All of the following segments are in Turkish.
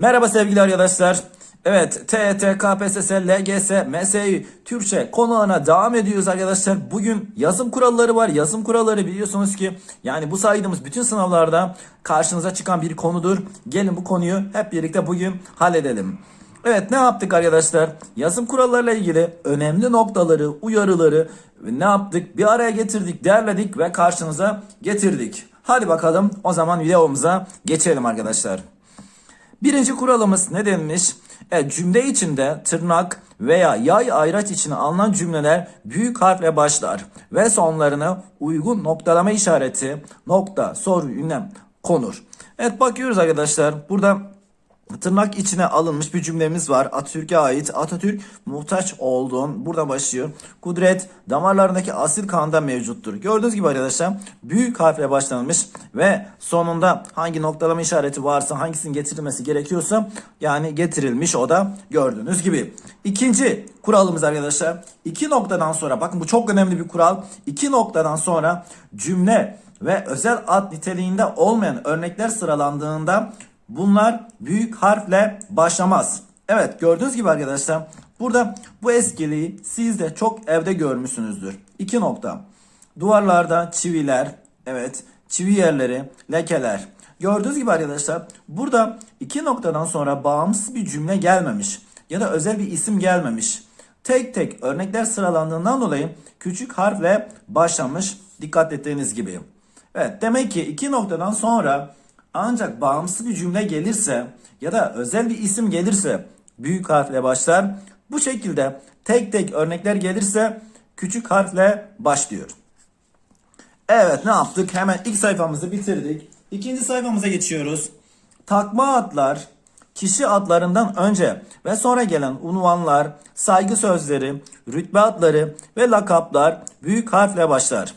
Merhaba sevgili arkadaşlar. Evet TET, KPSS, LGS, MSÜ, Türkçe konularına devam ediyoruz arkadaşlar. Bugün yazım kuralları var. Yazım kuralları biliyorsunuz ki yani bu saydığımız bütün sınavlarda karşınıza çıkan bir konudur. Gelin bu konuyu hep birlikte bugün halledelim. Evet ne yaptık arkadaşlar? Yazım kurallarıyla ilgili önemli noktaları, uyarıları ne yaptık? Bir araya getirdik, derledik ve karşınıza getirdik. Hadi bakalım o zaman videomuza geçelim arkadaşlar. Birinci kuralımız ne denmiş? Evet, cümle içinde tırnak veya yay ayraç içine alınan cümleler büyük harfle başlar ve sonlarına uygun noktalama işareti, nokta, soru, ünlem konur. Evet bakıyoruz arkadaşlar. Burada tırnak içine alınmış bir cümlemiz var. Atatürk'e ait. Atatürk muhtaç olduğun burada başlıyor. Kudret damarlarındaki asil kanda mevcuttur. Gördüğünüz gibi arkadaşlar büyük harfle başlanmış ve sonunda hangi noktalama işareti varsa hangisinin getirilmesi gerekiyorsa yani getirilmiş o da gördüğünüz gibi. İkinci kuralımız arkadaşlar iki noktadan sonra bakın bu çok önemli bir kural. İki noktadan sonra cümle ve özel ad niteliğinde olmayan örnekler sıralandığında Bunlar büyük harfle başlamaz. Evet gördüğünüz gibi arkadaşlar burada bu eskiliği siz de çok evde görmüşsünüzdür. İki nokta. Duvarlarda çiviler, evet çivi yerleri, lekeler. Gördüğünüz gibi arkadaşlar burada iki noktadan sonra bağımsız bir cümle gelmemiş ya da özel bir isim gelmemiş. Tek tek örnekler sıralandığından dolayı küçük harfle başlamış dikkat ettiğiniz gibi. Evet demek ki iki noktadan sonra ancak bağımsız bir cümle gelirse ya da özel bir isim gelirse büyük harfle başlar. Bu şekilde tek tek örnekler gelirse küçük harfle başlıyor. Evet ne yaptık? Hemen ilk sayfamızı bitirdik. İkinci sayfamıza geçiyoruz. Takma adlar kişi adlarından önce ve sonra gelen unvanlar, saygı sözleri, rütbe adları ve lakaplar büyük harfle başlar.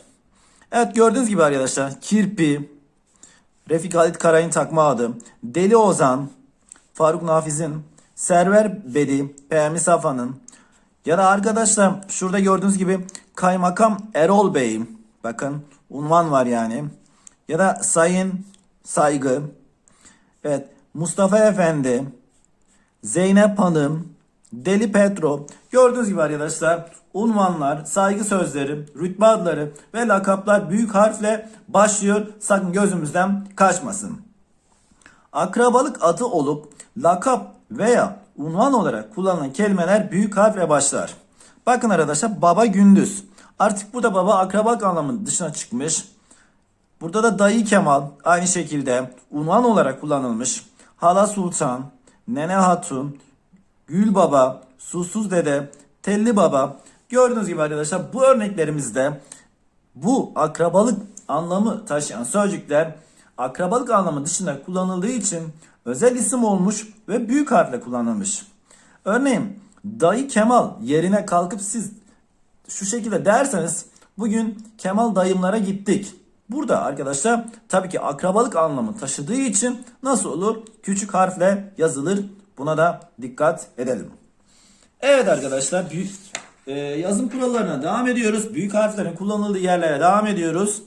Evet gördüğünüz gibi arkadaşlar kirpi, Refik Halit Karay'ın takma adı, Deli Ozan, Faruk Nafiz'in, Server Bedi, Peyami Safa'nın ya da arkadaşlar şurada gördüğünüz gibi Kaymakam Erol Bey, bakın unvan var yani. Ya da Sayın Saygı, evet Mustafa Efendi, Zeynep Hanım, Deli Petro. Gördüğünüz gibi arkadaşlar unvanlar, saygı sözleri, rütbe adları ve lakaplar büyük harfle başlıyor. Sakın gözümüzden kaçmasın. Akrabalık adı olup lakap veya unvan olarak kullanılan kelimeler büyük harfle başlar. Bakın arkadaşlar baba gündüz. Artık burada baba akrabalık anlamının dışına çıkmış. Burada da dayı Kemal aynı şekilde unvan olarak kullanılmış. Hala Sultan, Nene Hatun, Gül Baba, Susuz Dede, Telli Baba. Gördüğünüz gibi arkadaşlar bu örneklerimizde bu akrabalık anlamı taşıyan sözcükler akrabalık anlamı dışında kullanıldığı için özel isim olmuş ve büyük harfle kullanılmış. Örneğin dayı Kemal yerine kalkıp siz şu şekilde derseniz bugün Kemal dayımlara gittik. Burada arkadaşlar tabii ki akrabalık anlamı taşıdığı için nasıl olur? Küçük harfle yazılır. Buna da dikkat edelim. Evet arkadaşlar büyük, e, yazım kurallarına devam ediyoruz. Büyük harflerin kullanıldığı yerlere devam ediyoruz.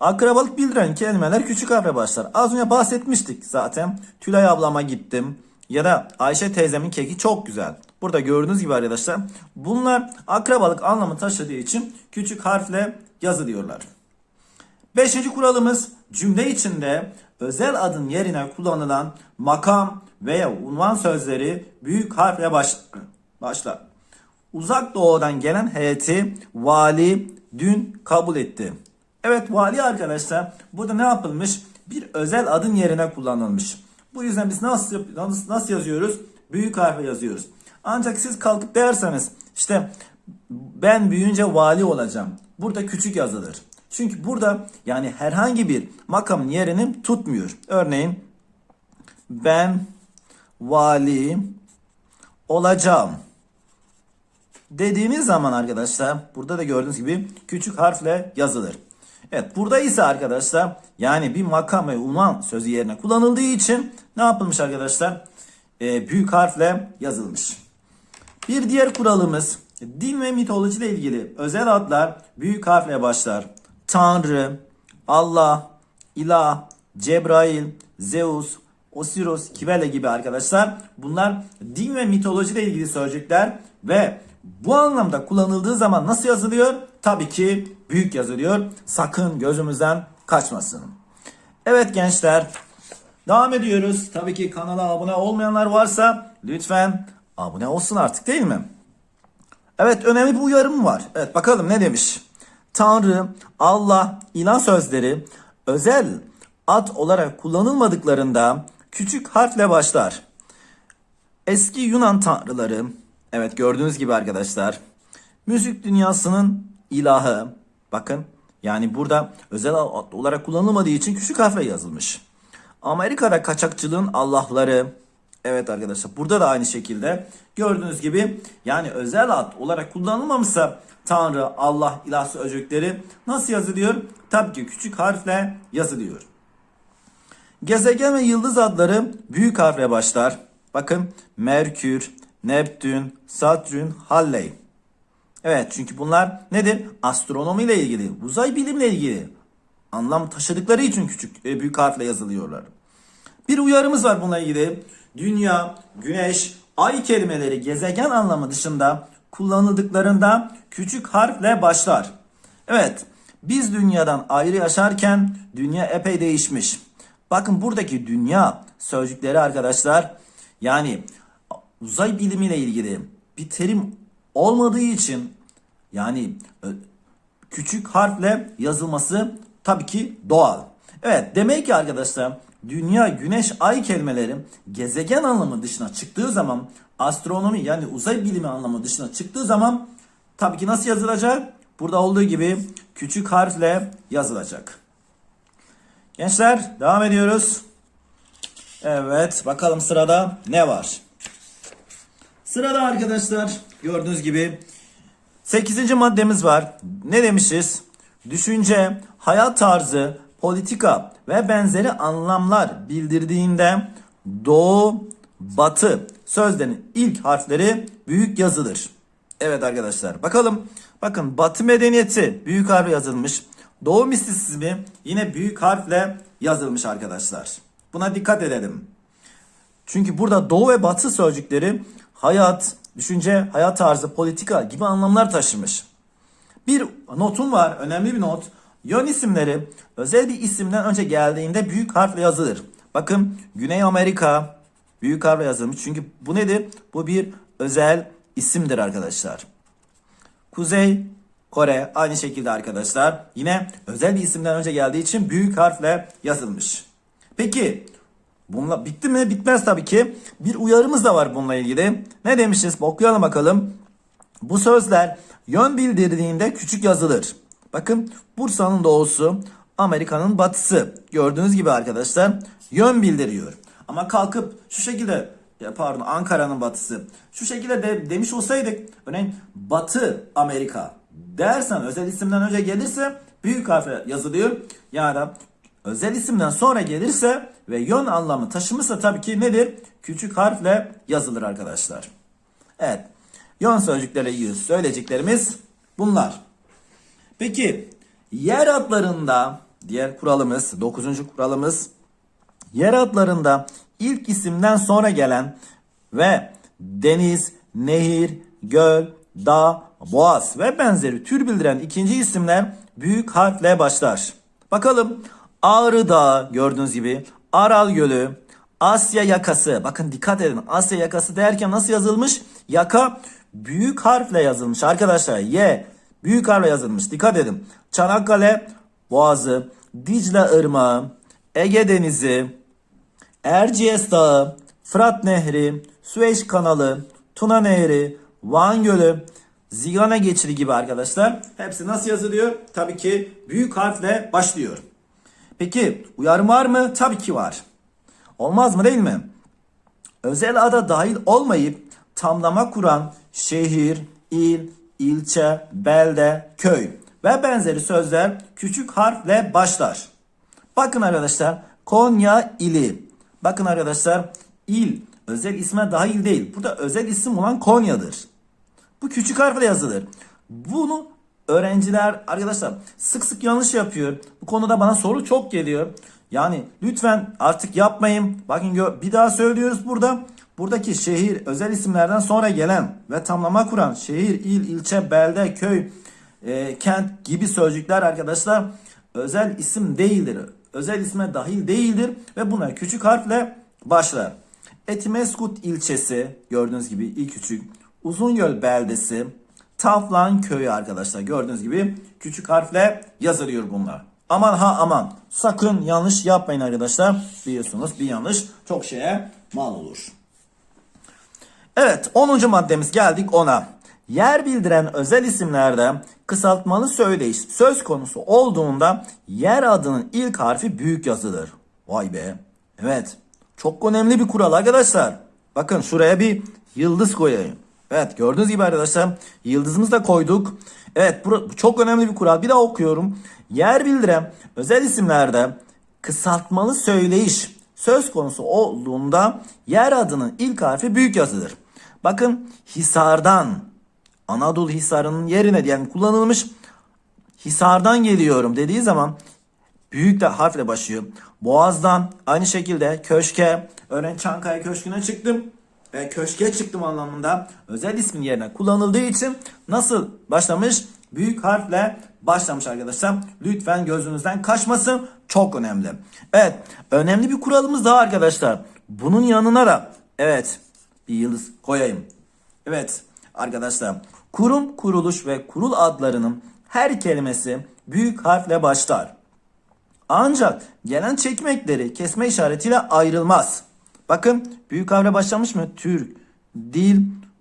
Akrabalık bildiren kelimeler küçük harfle başlar. Az önce bahsetmiştik zaten. Tülay ablama gittim. Ya da Ayşe teyzemin keki çok güzel. Burada gördüğünüz gibi arkadaşlar bunlar akrabalık anlamı taşıdığı için küçük harfle yazılıyorlar. Beşinci kuralımız cümle içinde özel adın yerine kullanılan makam veya unvan sözleri büyük harfle baş, başlar. Uzak doğudan gelen heyeti vali dün kabul etti. Evet vali arkadaşlar burada ne yapılmış? Bir özel adın yerine kullanılmış. Bu yüzden biz nasıl, nasıl, nasıl yazıyoruz? Büyük harfle yazıyoruz. Ancak siz kalkıp derseniz işte ben büyüyünce vali olacağım. Burada küçük yazılır. Çünkü burada yani herhangi bir makamın yerini tutmuyor. Örneğin ben vali olacağım. Dediğimiz zaman arkadaşlar burada da gördüğünüz gibi küçük harfle yazılır. Evet burada ise arkadaşlar yani bir makam ve unvan sözü yerine kullanıldığı için ne yapılmış arkadaşlar? Ee, büyük harfle yazılmış. Bir diğer kuralımız din ve mitoloji ile ilgili özel adlar büyük harfle başlar. Tanrı, Allah, ilah, Cebrail, Zeus, Osiris, Kivele gibi arkadaşlar. Bunlar din ve mitolojiyle ilgili sözcükler ve bu anlamda kullanıldığı zaman nasıl yazılıyor? Tabii ki büyük yazılıyor. Sakın gözümüzden kaçmasın. Evet gençler devam ediyoruz. Tabii ki kanala abone olmayanlar varsa lütfen abone olsun artık değil mi? Evet önemli bir uyarım var. Evet bakalım ne demiş. Tanrı, Allah, ilah sözleri özel ad olarak kullanılmadıklarında küçük harfle başlar. Eski Yunan tanrıları, evet gördüğünüz gibi arkadaşlar, müzik dünyasının ilahı, bakın yani burada özel olarak kullanılmadığı için küçük harfle yazılmış. Amerika'da kaçakçılığın Allah'ları, evet arkadaşlar burada da aynı şekilde gördüğünüz gibi yani özel ad olarak kullanılmamışsa Tanrı, Allah, ilah sözcükleri nasıl yazılıyor? Tabii ki küçük harfle yazılıyor. Gezegen ve yıldız adları büyük harfle başlar. Bakın Merkür, Neptün, Satürn, Halley. Evet çünkü bunlar nedir? Astronomi ile ilgili, uzay bilimle ilgili anlam taşıdıkları için küçük büyük harfle yazılıyorlar. Bir uyarımız var bununla ilgili. Dünya, güneş, ay kelimeleri gezegen anlamı dışında kullanıldıklarında küçük harfle başlar. Evet, biz dünyadan ayrı yaşarken dünya epey değişmiş. Bakın buradaki dünya sözcükleri arkadaşlar yani uzay bilimiyle ilgili bir terim olmadığı için yani küçük harfle yazılması tabii ki doğal. Evet demek ki arkadaşlar dünya, güneş, ay kelimeleri gezegen anlamı dışına çıktığı zaman astronomi yani uzay bilimi anlamı dışına çıktığı zaman tabii ki nasıl yazılacak? Burada olduğu gibi küçük harfle yazılacak. Gençler devam ediyoruz. Evet bakalım sırada ne var? Sırada arkadaşlar gördüğünüz gibi 8. maddemiz var. Ne demişiz? Düşünce, hayat tarzı, politika ve benzeri anlamlar bildirdiğinde doğu, batı sözlerin ilk harfleri büyük yazılır. Evet arkadaşlar bakalım. Bakın batı medeniyeti büyük harf yazılmış. Doğu mistisizmi yine büyük harfle yazılmış arkadaşlar. Buna dikkat edelim. Çünkü burada doğu ve batı sözcükleri hayat, düşünce, hayat tarzı, politika gibi anlamlar taşımış. Bir notum var, önemli bir not. Yön isimleri özel bir isimden önce geldiğinde büyük harfle yazılır. Bakın Güney Amerika büyük harfle yazılmış. Çünkü bu nedir? Bu bir özel isimdir arkadaşlar. Kuzey Kore aynı şekilde arkadaşlar. Yine özel bir isimden önce geldiği için büyük harfle yazılmış. Peki bununla bitti mi? Bitmez tabii ki. Bir uyarımız da var bununla ilgili. Ne demişiz? Okuyalım bakalım. Bu sözler yön bildirdiğinde küçük yazılır. Bakın Bursa'nın doğusu, Amerika'nın batısı. Gördüğünüz gibi arkadaşlar yön bildiriyor. Ama kalkıp şu şekilde ya pardon Ankara'nın batısı. Şu şekilde de, demiş olsaydık örneğin Batı Amerika dersen özel isimden önce gelirse büyük harfle yazılıyor. Ya özel isimden sonra gelirse ve yön anlamı taşımışsa tabii ki nedir? Küçük harfle yazılır arkadaşlar. Evet. Yön sözcüklerle ilgili söyleyeceklerimiz bunlar. Peki yer adlarında diğer kuralımız, dokuzuncu kuralımız yer adlarında ilk isimden sonra gelen ve deniz, nehir, göl, dağ, boğaz ve benzeri tür bildiren ikinci isimler büyük harfle başlar. Bakalım Ağrı Dağı gördüğünüz gibi Aral Gölü, Asya yakası. Bakın dikkat edin. Asya yakası derken nasıl yazılmış? Yaka büyük harfle yazılmış arkadaşlar. Y büyük harfle yazılmış. Dikkat edin. Çanakkale Boğazı, Dicle Irmağı, Ege Denizi, Erciyes Dağı, Fırat Nehri, Süveyş Kanalı, Tuna Nehri, Van Gölü, Zigana Geçidi gibi arkadaşlar. Hepsi nasıl yazılıyor? Tabii ki büyük harfle başlıyor. Peki uyarım var mı? Tabii ki var. Olmaz mı değil mi? Özel ada dahil olmayıp tamlama kuran şehir, il, ilçe, belde, köy ve benzeri sözler küçük harfle başlar. Bakın arkadaşlar Konya ili. Bakın arkadaşlar il özel isme dahil değil. Burada özel isim olan Konya'dır. Bu küçük harfle yazılır. Bunu öğrenciler arkadaşlar sık sık yanlış yapıyor. Bu konuda bana soru çok geliyor. Yani lütfen artık yapmayın. Bakın bir daha söylüyoruz burada. Buradaki şehir özel isimlerden sonra gelen ve tamlama kuran şehir, il, ilçe, belde, köy, e, kent gibi sözcükler arkadaşlar özel isim değildir. Özel isme dahil değildir ve bunlar küçük harfle başlar. Etimeskut ilçesi gördüğünüz gibi ilk küçük. Uzungöl beldesi, Taflan köyü arkadaşlar gördüğünüz gibi küçük harfle yazılıyor bunlar. Aman ha aman sakın yanlış yapmayın arkadaşlar. Biliyorsunuz bir yanlış çok şeye mal olur. Evet 10. maddemiz geldik ona. Yer bildiren özel isimlerde kısaltmalı söyleyiş söz konusu olduğunda yer adının ilk harfi büyük yazılır. Vay be. Evet. Çok önemli bir kural arkadaşlar. Bakın şuraya bir yıldız koyayım. Evet gördüğünüz gibi arkadaşlar yıldızımızı da koyduk. Evet bu çok önemli bir kural. Bir daha okuyorum. Yer bildiren özel isimlerde kısaltmalı söyleyiş söz konusu olduğunda yer adının ilk harfi büyük yazılır. Bakın Hisar'dan Anadolu Hisarı'nın yerine diyelim kullanılmış Hisar'dan geliyorum dediği zaman büyük de harfle başlıyor. Boğaz'dan aynı şekilde köşke, örneğin Çankaya Köşkü'ne çıktım ve köşke çıktım anlamında özel ismin yerine kullanıldığı için nasıl başlamış? Büyük harfle başlamış arkadaşlar. Lütfen gözünüzden kaçmasın. Çok önemli. Evet. Önemli bir kuralımız daha arkadaşlar. Bunun yanına da evet bir yıldız koyayım. Evet arkadaşlar. Kurum, kuruluş ve kurul adlarının her kelimesi büyük harfle başlar. Ancak gelen çekmekleri kesme işaretiyle ayrılmaz. Bakın büyük harfle başlamış mı? Türk, dil,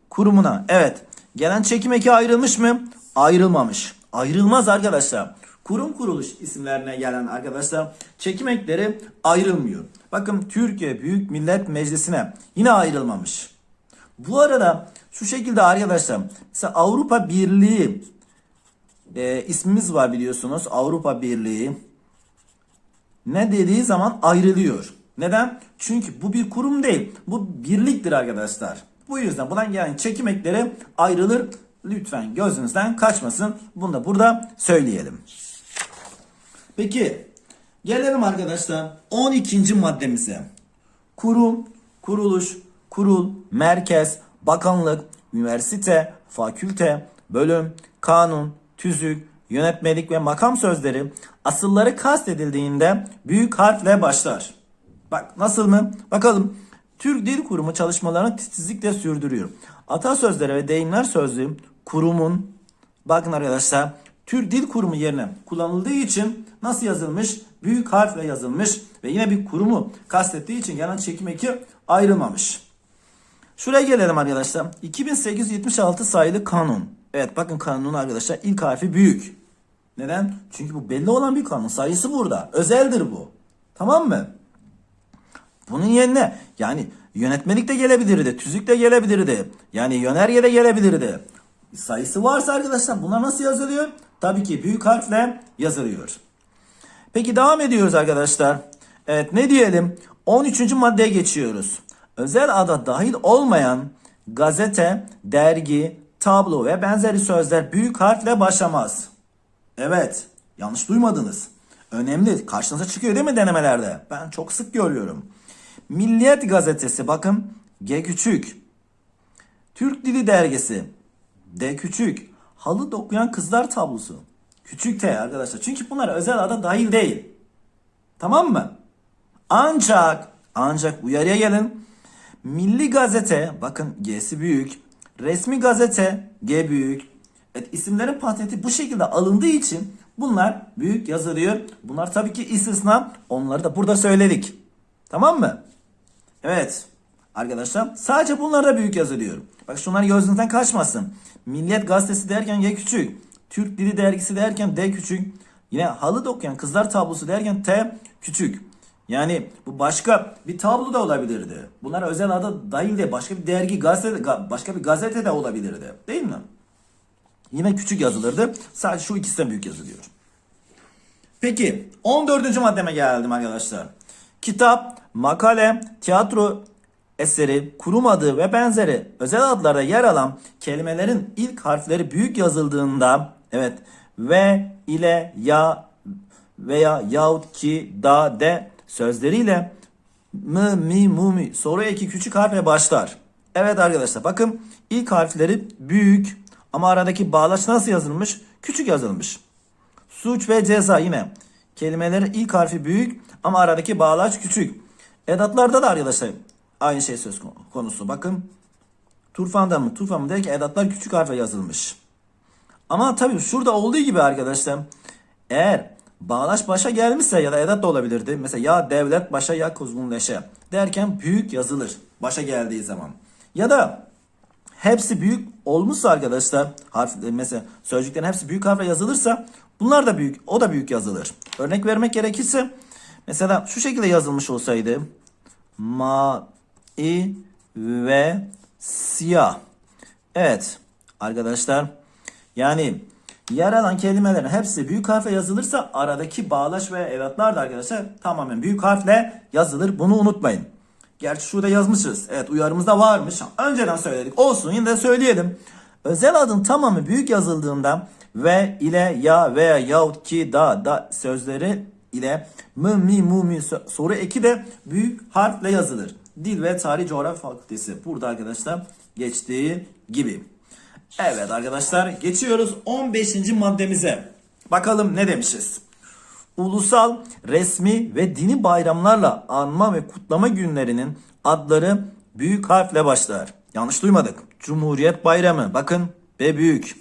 kurumuna. Evet. Gelen çekim eki ayrılmış mı? Ayrılmamış. Ayrılmaz arkadaşlar. Kurum kuruluş isimlerine gelen arkadaşlar çekim ekleri ayrılmıyor. Bakın Türkiye Büyük Millet Meclisi'ne yine ayrılmamış. Bu arada şu şekilde arkadaşlar mesela Avrupa Birliği e, ismimiz var biliyorsunuz. Avrupa Birliği ne dediği zaman ayrılıyor. Neden? Çünkü bu bir kurum değil. Bu birliktir arkadaşlar. Bu yüzden buradan gelen çekim ekleri ayrılır. Lütfen gözünüzden kaçmasın. Bunu da burada söyleyelim. Peki gelelim arkadaşlar 12. maddemize. Kurum, kuruluş, kurul, merkez, bakanlık, üniversite, fakülte, bölüm, kanun, tüzük, yönetmelik ve makam sözleri asılları kastedildiğinde büyük harfle başlar. Bak nasıl mı? Bakalım. Türk Dil Kurumu çalışmalarını titizlikle sürdürüyor. Atasözleri ve deyimler sözlüğü kurumun bakın arkadaşlar Türk Dil Kurumu yerine kullanıldığı için nasıl yazılmış? Büyük harfle yazılmış ve yine bir kurumu kastettiği için gelen çekim eki ayrılmamış. Şuraya gelelim arkadaşlar. 2876 sayılı kanun. Evet bakın kanunun arkadaşlar ilk harfi büyük. Neden? Çünkü bu belli olan bir kanun. Sayısı burada. Özeldir bu. Tamam mı? Bunun yerine yani yönetmelik de gelebilirdi, tüzük de gelebilirdi. Yani yönerge de gelebilirdi. Sayısı varsa arkadaşlar bunlar nasıl yazılıyor? Tabii ki büyük harfle yazılıyor. Peki devam ediyoruz arkadaşlar. Evet ne diyelim? 13. maddeye geçiyoruz. Özel ada dahil olmayan gazete, dergi, tablo ve benzeri sözler büyük harfle başlamaz. Evet, yanlış duymadınız. Önemli. Karşınıza çıkıyor değil mi denemelerde? Ben çok sık görüyorum. Milliyet gazetesi bakın G küçük. Türk Dili Dergisi D küçük. Halı dokuyan kızlar tablosu. Küçük T arkadaşlar. Çünkü bunlar özel ada dahil değil. Tamam mı? Ancak ancak uyarıya gelin. Milli Gazete bakın G'si büyük. Resmi Gazete G büyük. Evet isimlerin patenti bu şekilde alındığı için bunlar büyük yazılıyor. Bunlar tabii ki istisna. Onları da burada söyledik. Tamam mı? Evet. Arkadaşlar sadece bunlar da büyük yazılıyor. Bak şunlar gözünüzden kaçmasın. Milliyet gazetesi derken G küçük. Türk Dili Dergisi derken D küçük. Yine halı dokuyan kızlar tablosu derken T küçük. Yani bu başka bir tablo da olabilirdi. Bunlar özel adı dahil de başka bir dergi, gazete, başka bir gazete de olabilirdi. Değil mi? Yine küçük yazılırdı. Sadece şu ikisinden büyük yazılıyor. Peki 14. maddeme geldim arkadaşlar. Kitap, makale, tiyatro eseri, kurum adı ve benzeri özel adlarda yer alan kelimelerin ilk harfleri büyük yazıldığında evet ve ile ya veya yahut ki da de sözleriyle mı, mi, mu, mi soru eki küçük harfle başlar. Evet arkadaşlar bakın ilk harfleri büyük ama aradaki bağlaç nasıl yazılmış? Küçük yazılmış. Suç ve ceza yine. Kelimelerin ilk harfi büyük ama aradaki bağlaç küçük. Edatlarda da arkadaşlar aynı şey söz konusu. Bakın Turfan'da mı? Turfan mı derken edatlar küçük harfe yazılmış. Ama tabii şurada olduğu gibi arkadaşlar eğer bağlaç başa gelmişse ya da edat da olabilirdi. Mesela ya devlet başa ya kuzgun leşe derken büyük yazılır başa geldiği zaman. Ya da hepsi büyük olmuşsa arkadaşlar harf mesela sözcüklerin hepsi büyük harfle yazılırsa bunlar da büyük o da büyük yazılır. Örnek vermek gerekirse mesela şu şekilde yazılmış olsaydı ma ve siyah. Evet arkadaşlar yani yer alan kelimelerin hepsi büyük harfle yazılırsa aradaki bağlaç ve edatlar da arkadaşlar tamamen büyük harfle yazılır. Bunu unutmayın. Gerçi şurada yazmışız. Evet uyarımızda varmış. Önceden söyledik. Olsun yine de söyleyelim. Özel adın tamamı büyük yazıldığında ve ile ya veya yahut ki da da sözleri ile mı mi mu mi so- soru eki de büyük harfle yazılır. Dil ve Tarih Coğrafya Fakültesi. Burada arkadaşlar geçtiği gibi. Evet arkadaşlar geçiyoruz 15. maddemize. Bakalım ne demişiz? Ulusal, resmi ve dini bayramlarla anma ve kutlama günlerinin adları büyük harfle başlar. Yanlış duymadık. Cumhuriyet Bayramı. Bakın B büyük.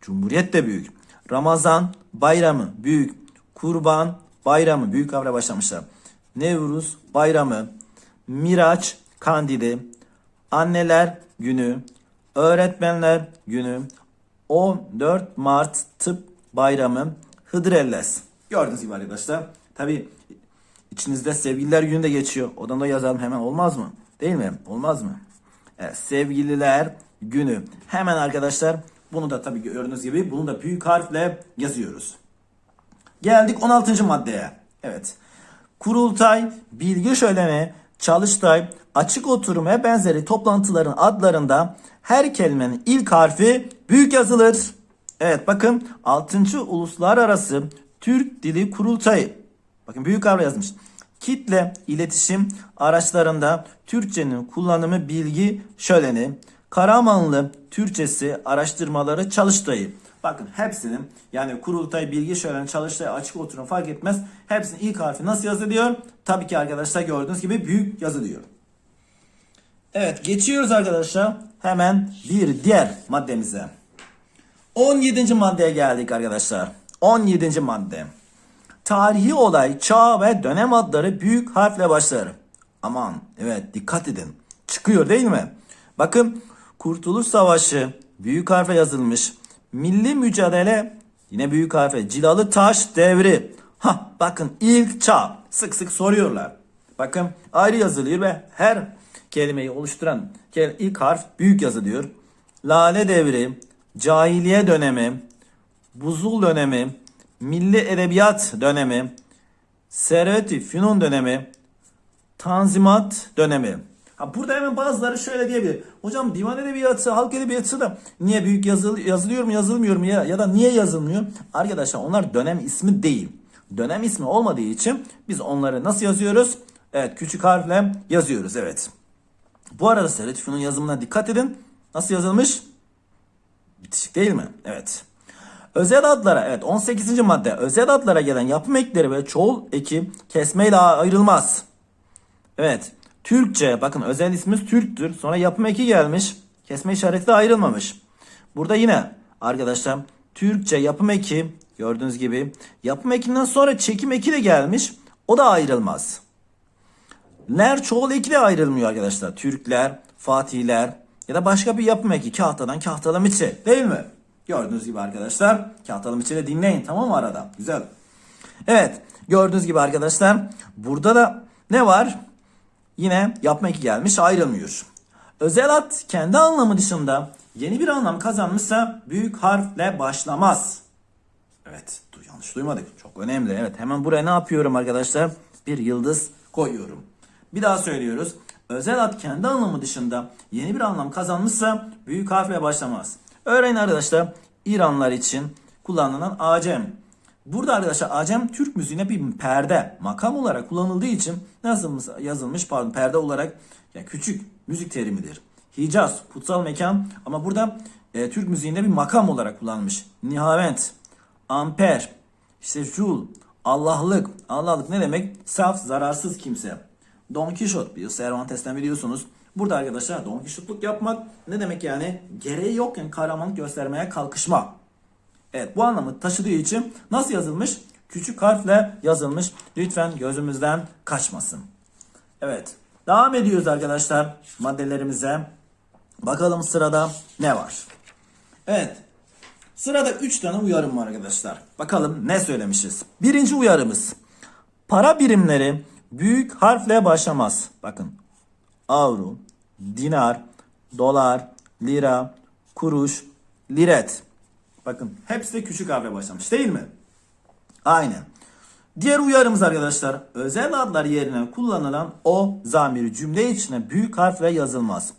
Cumhuriyet de büyük. Ramazan Bayramı büyük. Kurban Bayramı büyük harfle başlamışlar. Nevruz Bayramı. Miraç Kandili. Anneler Günü. Öğretmenler Günü. 14 Mart Tıp Bayramı. Hıdrellez. Gördüğünüz gibi arkadaşlar. Tabi içinizde sevgililer günü de geçiyor. Odan da yazalım hemen olmaz mı? Değil mi? Olmaz mı? Evet, sevgililer günü. Hemen arkadaşlar bunu da tabi gördüğünüz gibi bunu da büyük harfle yazıyoruz. Geldik 16. maddeye. Evet. Kurultay, bilgi şöleni, çalıştay, açık oturum ve benzeri toplantıların adlarında her kelimenin ilk harfi büyük yazılır. Evet bakın 6. Uluslararası Türk Dili Kurultayı. Bakın büyük harfle yazmış. Kitle iletişim araçlarında Türkçenin kullanımı bilgi şöleni, Karamanlı Türkçesi araştırmaları çalıştayı. Bakın hepsinin yani kurultay, bilgi şöleni, çalıştay, açık oturum fark etmez. Hepsinin ilk harfi nasıl yazılıyor? Tabii ki arkadaşlar gördüğünüz gibi büyük yazılıyor. Evet geçiyoruz arkadaşlar hemen bir diğer maddemize. 17. maddeye geldik arkadaşlar. 17. madde. Tarihi olay, çağ ve dönem adları büyük harfle başlar. Aman evet dikkat edin. Çıkıyor değil mi? Bakın Kurtuluş Savaşı büyük harfle yazılmış. Milli mücadele yine büyük harfle. Cilalı Taş Devri. Ha bakın ilk çağ. Sık sık soruyorlar. Bakın ayrı yazılıyor ve her kelimeyi oluşturan ilk harf büyük yazılıyor. Lale Devri, Cahiliye dönemi, Buzul dönemi, Milli Edebiyat dönemi, Servet-i Fünun dönemi, Tanzimat dönemi. Burada hemen bazıları şöyle diyebilir. Hocam divan edebiyatı, halk edebiyatı da niye büyük yazıl, yazılıyor mu yazılmıyor mu ya, ya da niye yazılmıyor? Arkadaşlar onlar dönem ismi değil. Dönem ismi olmadığı için biz onları nasıl yazıyoruz? Evet küçük harfle yazıyoruz evet. Bu arada Servet-i Fünun yazımına dikkat edin. Nasıl yazılmış? Bitişik değil mi? Evet. Özel adlara evet 18. madde özel adlara gelen yapım ekleri ve çoğul eki kesmeyle ayrılmaz. Evet. Türkçe bakın özel ismimiz Türktür. Sonra yapım eki gelmiş. Kesme işareti de ayrılmamış. Burada yine arkadaşlar Türkçe yapım eki gördüğünüz gibi yapım ekinden sonra çekim eki de gelmiş. O da ayrılmaz. Ler çoğul eki de ayrılmıyor arkadaşlar. Türkler, Fatihler ya da başka bir yapım eki kahtadan kahtalam içi değil mi? Gördüğünüz gibi arkadaşlar kahtalam içi de dinleyin tamam mı arada? Güzel. Evet gördüğünüz gibi arkadaşlar burada da ne var? Yine yapma eki gelmiş ayrılmıyor. Özel ad kendi anlamı dışında yeni bir anlam kazanmışsa büyük harfle başlamaz. Evet yanlış duymadık. Çok önemli. Evet hemen buraya ne yapıyorum arkadaşlar? Bir yıldız koyuyorum. Bir daha söylüyoruz. Özel ad kendi anlamı dışında yeni bir anlam kazanmışsa büyük harfle başlamaz. Örneğin arkadaşlar İranlar için kullanılan acem. Burada arkadaşlar Acem Türk müziğine bir perde makam olarak kullanıldığı için yazılmış, yazılmış pardon perde olarak ya küçük müzik terimidir. Hicaz kutsal mekan ama burada e, Türk müziğinde bir makam olarak kullanılmış. Nihavent, amper, işte jul, Allah'lık. Allah'lık ne demek? Saf, zararsız kimse. Don Quixote bir Cervantes'ten biliyorsunuz. Burada arkadaşlar Don Quixote'luk yapmak ne demek yani? Gereği yokken kahramanlık göstermeye kalkışma. Evet bu anlamı taşıdığı için nasıl yazılmış? Küçük harfle yazılmış. Lütfen gözümüzden kaçmasın. Evet. Devam ediyoruz arkadaşlar maddelerimize. Bakalım sırada ne var? Evet. Sırada 3 tane uyarım var arkadaşlar. Bakalım ne söylemişiz. Birinci uyarımız. Para birimleri büyük harfle başlamaz. Bakın. Avro, dinar, dolar, lira, kuruş, liret. Bakın hepsi küçük harfle başlamış değil mi? Aynen. Diğer uyarımız arkadaşlar özel adlar yerine kullanılan o zamiri cümle içine büyük harfle yazılmaz.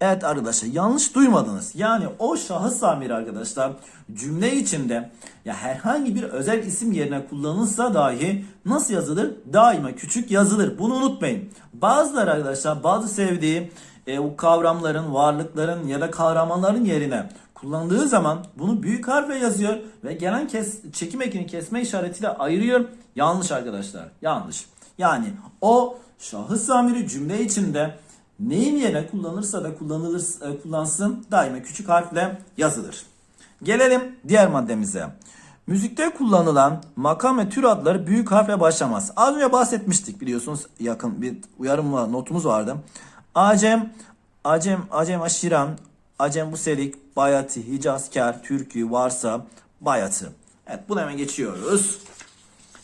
Evet arkadaşlar yanlış duymadınız. Yani o şahıs zamiri arkadaşlar cümle içinde ya herhangi bir özel isim yerine kullanılsa dahi nasıl yazılır? Daima küçük yazılır. Bunu unutmayın. Bazıları arkadaşlar bazı sevdiği e, o kavramların, varlıkların ya da kahramanların yerine kullandığı zaman bunu büyük harfle yazıyor ve gelen kes, çekim ekini kesme işaretiyle ayırıyor. Yanlış arkadaşlar. Yanlış. Yani o şahıs zamiri cümle içinde neyin yerine kullanırsa da kullanılır e, kullansın daima küçük harfle yazılır. Gelelim diğer maddemize. Müzikte kullanılan makam ve tür adları büyük harfle başlamaz. Az önce bahsetmiştik biliyorsunuz yakın bir uyarım notumuz vardı. Acem, Acem, Acem aşiran, Acem buselik, bayatı, hicazkar, türkü, varsa, bayatı. Evet bunu hemen geçiyoruz.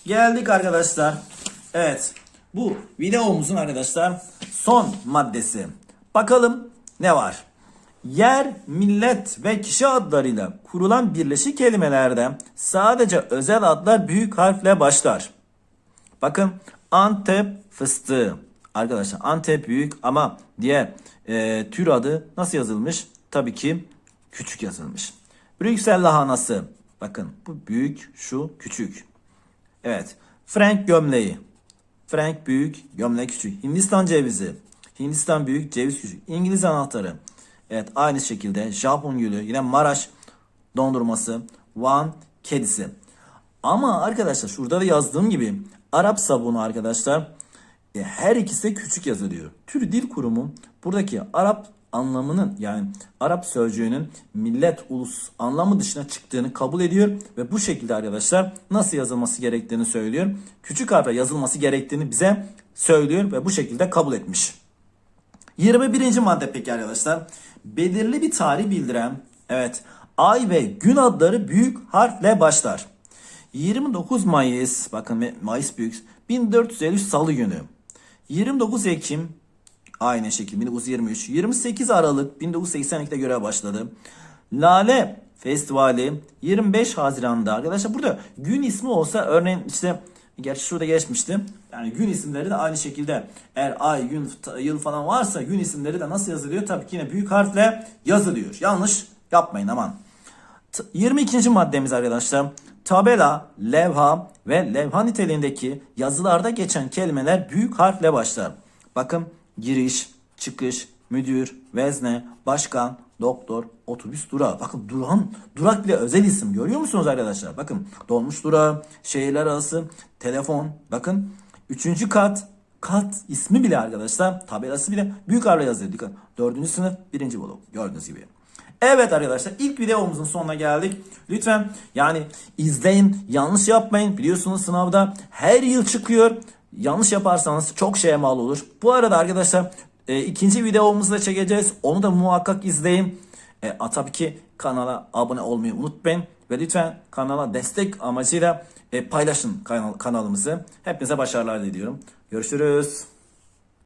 Geldik arkadaşlar. Evet bu videomuzun arkadaşlar son maddesi. Bakalım ne var? Yer, millet ve kişi adlarıyla kurulan birleşik kelimelerde sadece özel adlar büyük harfle başlar. Bakın Antep fıstığı. Arkadaşlar Antep büyük ama diğer e, tür adı nasıl yazılmış? Tabii ki küçük yazılmış. Brüksel lahanası. Bakın bu büyük, şu küçük. Evet. Frank gömleği. Frank büyük, gömlek küçük. Hindistan cevizi. Hindistan büyük, ceviz küçük. İngiliz anahtarı. Evet aynı şekilde Japon gülü. Yine Maraş dondurması. Van kedisi. Ama arkadaşlar şurada da yazdığım gibi Arap sabunu arkadaşlar e, her ikisi de küçük yazılıyor. Türk Dil Kurumu buradaki Arap anlamının yani Arap sözcüğünün millet, ulus anlamı dışına çıktığını kabul ediyor ve bu şekilde arkadaşlar nasıl yazılması gerektiğini söylüyor. Küçük harfle yazılması gerektiğini bize söylüyor ve bu şekilde kabul etmiş. 21. madde peki arkadaşlar. Belirli bir tarih bildiren evet ay ve gün adları büyük harfle başlar. 29 Mayıs bakın Mayıs büyük 1453 Salı günü. 29 Ekim aynı şekilde 1923. 28 Aralık 1982'de görev başladı. Lale Festivali 25 Haziran'da arkadaşlar burada gün ismi olsa örneğin işte gerçi şurada geçmişti. Yani gün isimleri de aynı şekilde eğer ay, gün, yıl falan varsa gün isimleri de nasıl yazılıyor? Tabii ki yine büyük harfle yazılıyor. Yanlış yapmayın aman. 22. maddemiz arkadaşlar. Tabela, levha ve levha niteliğindeki yazılarda geçen kelimeler büyük harfle başlar. Bakın giriş, çıkış, müdür, vezne, başkan, doktor, otobüs durağı. Bakın duran, durak bile özel isim görüyor musunuz arkadaşlar? Bakın dolmuş durağı, şehirler arası, telefon. Bakın üçüncü kat, kat ismi bile arkadaşlar tabelası bile büyük harfle yazılıyor. Dikkat. Dördüncü sınıf birinci blok gördüğünüz gibi. Evet arkadaşlar ilk videomuzun sonuna geldik. Lütfen yani izleyin yanlış yapmayın. Biliyorsunuz sınavda her yıl çıkıyor. Yanlış yaparsanız çok şeye mal olur. Bu arada arkadaşlar e, ikinci videomuzu da çekeceğiz. Onu da muhakkak izleyin. E, tabii ki kanala abone olmayı unutmayın. Ve lütfen kanala destek amacıyla e, paylaşın kanal, kanalımızı. Hepinize başarılar diliyorum. Görüşürüz.